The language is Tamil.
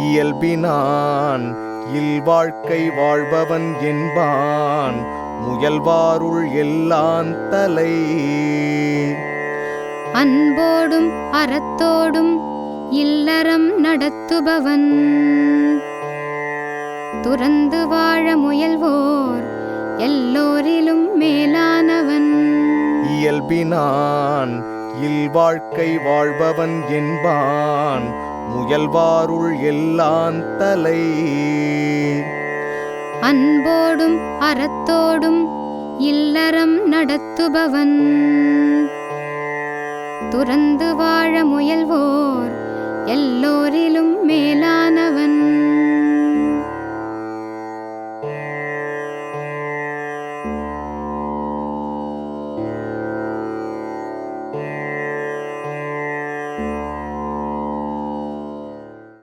இயல்பினான் இல்வாழ்க்கை வாழ்பவன் என்பான் முயல்வாருள் எல்லான் தலை. அன்போடும் அறத்தோடும் இல்லறம் நடத்துபவன். துறந்து வாழ முயல்வோர் எல்லோரிலும் மே இயல்பினான் இல்வாழ்க்கை வாழ்பவன் என்பான். முயல்வாருள் எல்லான் தலை. அன்போடும் அறத்தோடும் இல்லறம் நடத்துபவன். துறந்து வாழ முயல்வோர் எல்லோரிலும் மேலா